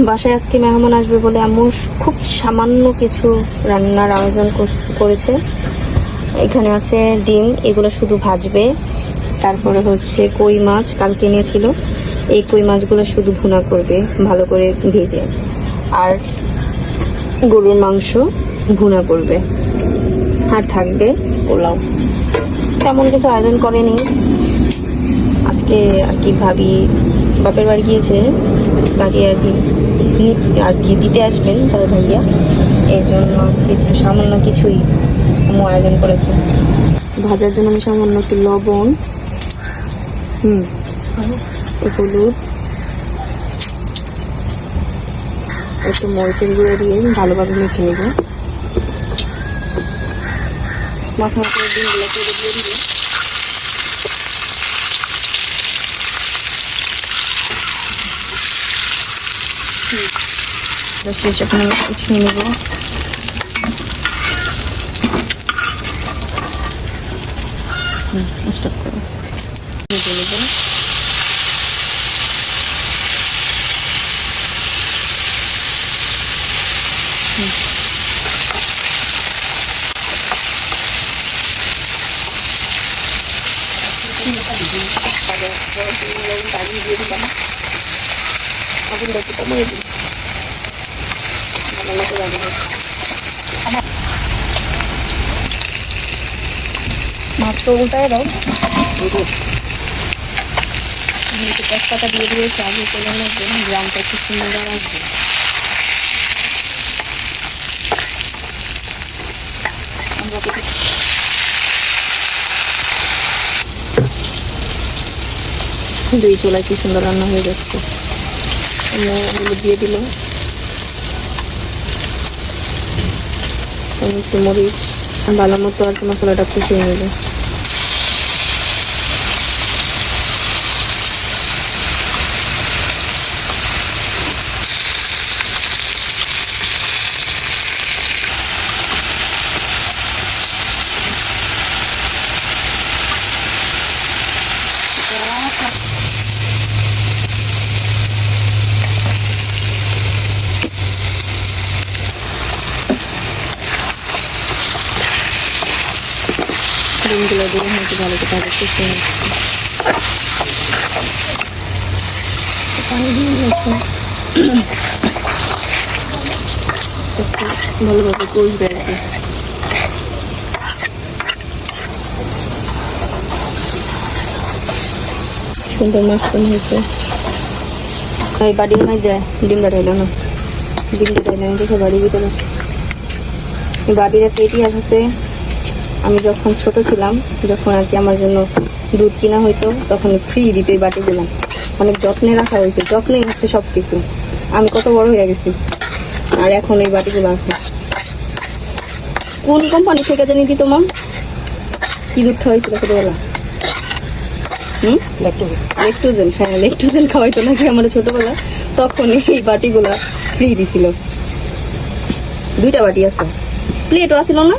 বাসায় আজকে মেহমান আসবে বলে আম্মু খুব সামান্য কিছু রান্নার আয়োজন করছে- এখানে আছে ডিম, এগুলো শুধু ভাজবে। তারপরে হচ্ছে কই মাছ, কালকে এনেছিল। এই কই মাছগুলো শুধু ভুনা করবে, ভালো করে ভেজে। আর গরুর মাংস ভুনা করবে। আর থাকবে পোলাও। তেমন কিছু আয়োজন করেনি। আজকে আর কি ভাবি বাপের বাড়ি গিয়েছে। তাকে আর কি আর কি দিতে আসবেন তার ভাইয়া। এর জন্য আজকে একটু সামান্য কিছুই আয়োজন করেছে। ভাজার জন্য আমি সামান্য একটু লবণ, হুম হলুদ, একটু মরিচের গুঁড়ো দিয়ে ভালোভাবে মেখে নেব। মাথা মাথা ডিমগুলো করে দিয়ে শেষ এখন আমি উঠিয়ে নেব স্টপ করো ভেজে নেব হুম। আগুনটা একটু কমিয়ে দিই মাত্র উল্টায় দাও আমি একটু তেজপাতা দিয়ে দিয়েছি আগে চলে নেব গ্রামটা একটু সুন্দর আসবে আমরা তো দুই চুলায় কি সুন্দর রান্না হয়ে যাচ্ছে এগুলো দিয়ে দিলাম। একটু মরিচ ভালো মতো আর কি মশলাটা কষিয়ে নেবে। ডিমগুলো দিয়ে হয়তো ভালো করে কষিয়ে নিচ্ছি পানি দিয়ে দিয়েছি ভালোভাবে কষবে আর কি। সুন্দর মাখন হয়েছে। ওই বাড়ির মধ্যে ডিম দাঁড়াইলো না। ডিম দাঁড়াইলো না, দেখে বাড়ির ভিতরে। এই বাড়ির একটা ইতিহাস আছে। আমি যখন ছোট ছিলাম যখন আর কি আমার জন্য দুধ কিনা হইতো তখন ফ্রি দিত এই বাটিগুলো অনেক যত্নে রাখা হয়েছে। যত্নেই হচ্ছে সব কিছু আমি কত বড় হয়ে গেছি। আর এখন এই বাটিগুলো আছে। কোন কোম্পানি থেকে জানি দিত মাম কি দুধ খাওয়াইছিল ছোটবেলা? হুম? লেকটোজেন হ্যাঁ লেকটোজেন খাওয়াইতো নাকি আমার ছোটবেলা? তখন এই বাটিগুলা ফ্রি দিছিল। দুইটা বাটি আছে। প্লেটও আসিল না?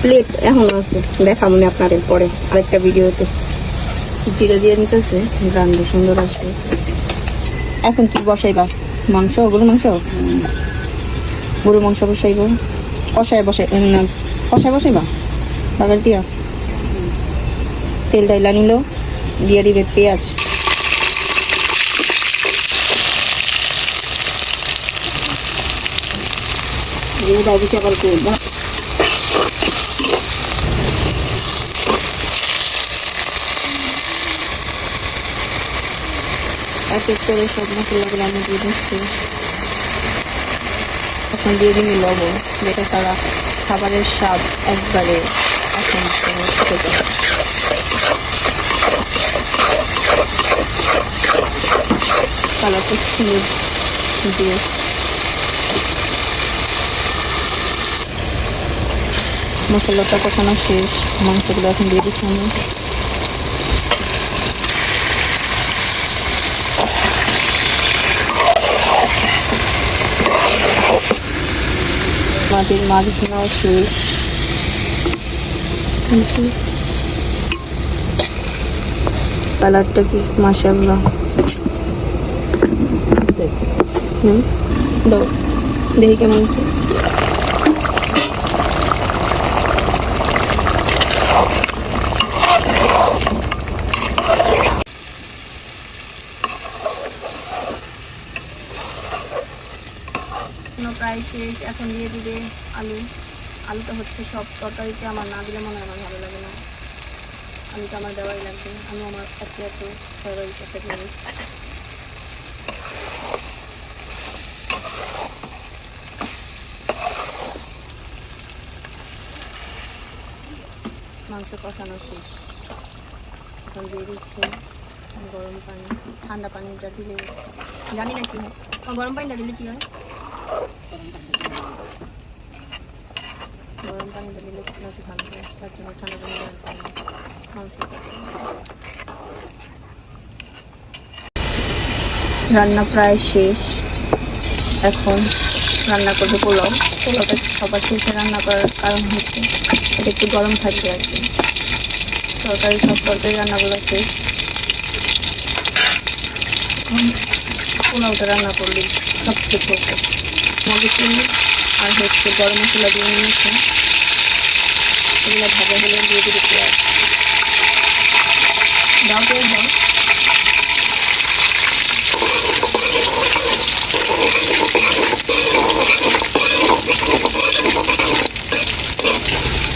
প্লেট এখন আছে দেখা মনে আপনাদের পরে আরেকটা ভিডিওতে। জিরা দিয়ে নিতেছে রান্না সুন্দর আসবে। এখন কি বসাইবা? মাংস? গরু মাংস? গরু মাংস বসাইব। কষায় বসাই না কষায় বসাইবা? বাগার দিয়া? তেল ডাইলা নিল দিয়ে দিবে পেঁয়াজ। দিয়ে দাবি চাপাল করবা। এক এক করে সব মশলাগুলো আমি দিয়ে দিচ্ছি। এখন দিয়ে দিবি লবণ, যেটা তারা খাবারের স্বাদ একবারে এখন। কালারটা সুন্দর দিয়ে। মশলাটা কষানো শেষ, মাংসগুলো এখন দিয়ে দিচ্ছি আমি। মাটির মাছ ভুনাও শেষ কালারটা কি? মাসাল্লাহ হুম? দেখি কেমন হচ্ছে। এখনও প্রায় শেষ। এখন দিয়ে দিবে আলু। আলুটা হচ্ছে সব তরকারিতে আমার না দিলে মনে হয় আমার ভালো লাগে না। আলুটা আমার দেওয়াই লাগবে। আমি আমার এত এত ফেভারিট একটা জিনিস মাংস কষানো শেষ। এখন দিয়ে দিচ্ছে গরম পানি। ঠান্ডা পানিটা দিলে জানি না কি হয়। গরম পানিটা দিলে কি হয়? গরম পানিটা দিলে নাকি ভালো হয় তার জন্য ঠান্ডা পানি পানি রান্না প্রায় শেষ। এখন রান্না করব পোলাও। পোলাওটা সবার শেষে রান্না করার কারণ হচ্ছে এটা একটু গরম থাকবে আর কি। তরকারি সব তরকারি রান্নাগুলো শেষ। এখন পোলাওটা রান্না করলে সব মগে তেল আর হচ্ছে গরম মশলা দিয়ে নিয়েছি। এগুলো ভাজা হলে দিয়ে দিতে পেঁয়াজ দাও পেঁয়াজ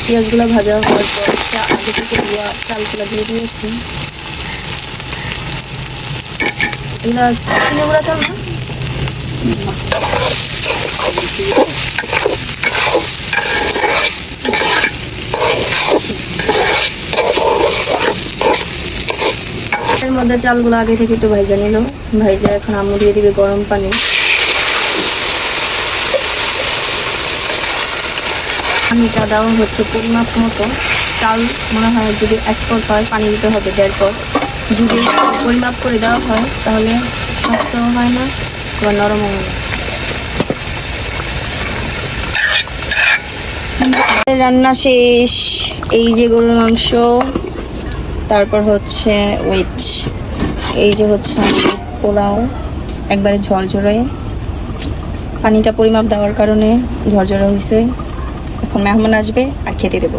পেঁয়াজগুলো ভাজা হওয়ার পর আগে থেকে ধোয়া চালগুলো দিয়ে দিয়েছি। এগুলো চিনি গুঁড়া চাল না? এর মধ্যে চালগুলো আগে থেকে একটু ভাইজা নিল ভাইজা এখন আম্মু দিয়ে দিবে গরম পানি। পানিটা দেওয়া হচ্ছে পরিমাপ মতো। চাল মনে হয় যদি এক পর হয়, পানি দিতে হবে দেড় পর যদি পরিমাপ করে দেওয়া হয়, তাহলে শক্ত হয় না বা নরম হয় না। রান্না শেষ। এই যে গরুর মাংস, তারপর হচ্ছে ওয়েট এই যে হচ্ছে পোলাও, একবারে ঝরঝরে। পানিটা পরিমাপ দেওয়ার কারণে ঝরঝরে হয়েছে এখন মেহমান আসবে আর খেতে দেবো।